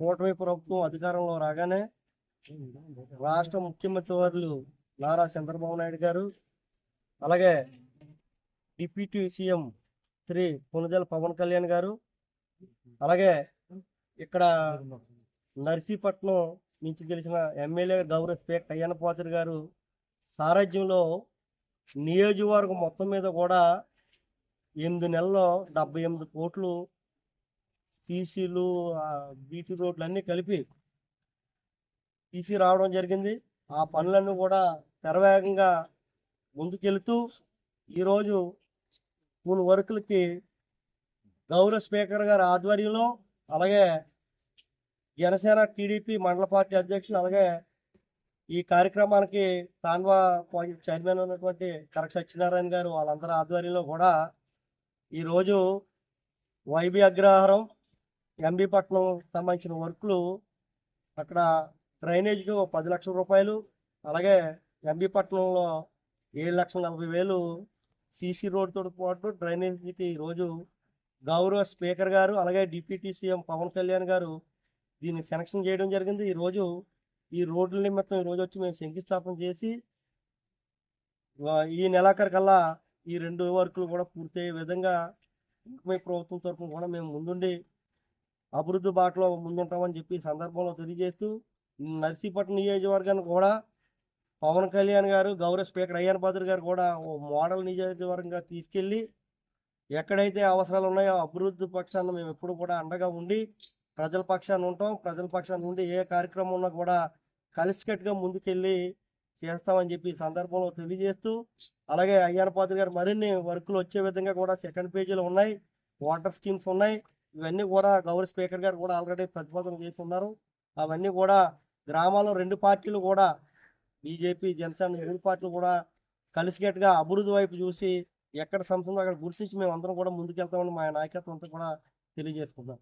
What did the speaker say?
కూటమి ప్రభుత్వం అధికారంలో రాగానే రాష్ట్ర ముఖ్యమంత్రి వారు నారా చంద్రబాబు నాయుడు గారు అలాగే డిప్యూటీ సీఎం శ్రీ పునజల పవన్ కళ్యాణ్ గారు అలాగే ఇక్కడ నర్సీపట్నం నుంచి గెలిచిన ఎమ్మెల్యే గౌరవ స్పీకర్ అయ్యన్న పాత్రి గారు సారథ్యంలో నియోజకవర్గం మొత్తం మీద కూడా ఎనిమిది నెలల్లో డెబ్బై ఎనిమిది కోట్లు టీసీలు బీటీ రోడ్లు అన్నీ కలిపి టీసీ రావడం జరిగింది. ఆ పనులన్నీ కూడా తెరవేగంగా ముందుకెళ్తూ ఈరోజు మూడు వర్కులకి గౌరవ స్పీకర్ గారి ఆధ్వర్యంలో అలాగే జనసేన టీడీపీ మండల పార్టీ అధ్యక్షులు అలాగే ఈ కార్యక్రమానికి తాండ్వా చైర్మన్ ఉన్నటువంటి కరక్ సత్యనారాయణ గారు వాళ్ళందరి ఆధ్వర్యంలో కూడా ఈరోజు వైబి అగ్రహారం ఎంబీ పట్నం సంబంధించిన వర్కులు అక్కడ డ్రైనేజ్కి ఒక పది లక్షల రూపాయలు అలాగే ఎంబీ పట్నంలో ఏడు లక్షల నలభై వేలు సీసీ రోడ్తో పాటు డ్రైనేజీకి ఈరోజు గౌరవ స్పీకర్ గారు అలాగే డిప్యూటీ సీఎం పవన్ కళ్యాణ్ గారు దీన్ని సెలక్షన్ చేయడం జరిగింది. ఈరోజు ఈ రోడ్ల నిమిత్తం ఈరోజు వచ్చి మేము శంకుస్థాపన చేసి ఈ నెలాఖరు కల్లా ఈ రెండు వర్కులు కూడా పూర్తయ్యే విధంగా ప్రభుత్వం తరఫున కూడా మేము ముందుండి అభివృద్ధి బాటలో ముందుంటామని చెప్పి సందర్భంలో తెలియజేస్తూ నర్సీపట్నం నియోజకవర్గాన్ని కూడా పవన్ కళ్యాణ్ గారు గౌరవ స్పీకర్ అయ్యన్ పాత్ర గారు కూడా ఓ మోడల్ నియోజకవర్గంగా తీసుకెళ్ళి ఎక్కడైతే అవసరాలు ఉన్నాయో అభివృద్ధి పక్షాన్ని మేము ఎప్పుడు కూడా అండగా ఉండి ప్రజల పక్షాన్ని ఉంటాం. ప్రజల పక్షాన్ని ఉండి ఏ కార్యక్రమం ఉన్నా కూడా కలిసికట్టుగా ముందుకెళ్ళి చేస్తామని చెప్పి సందర్భంలో తెలియజేస్తూ అలాగే అయ్యన్ పాత్ర గారు మరిన్ని వర్కులు వచ్చే విధంగా కూడా సెకండ్ పేజీలో ఉన్నాయి. వాటర్ స్కీమ్స్ ఉన్నాయి. ఇవన్నీ కూడా గౌరవ స్పీకర్ గారు కూడా ఆల్రెడీ ప్రతిపాదన చేస్తున్నారు. అవన్నీ కూడా గ్రామాల్లో రెండు పార్టీలు కూడా బీజేపీ జనసేన రెండు పార్టీలు కూడా కలిసికట్టుగా అభివృద్ధి వైపు చూసి ఎక్కడ సంస్థ అక్కడ గుర్తించి మేము అందరం కూడా ముందుకెళ్తామని మా నాయకత్వం అంతా కూడా తెలియజేసుకుందాం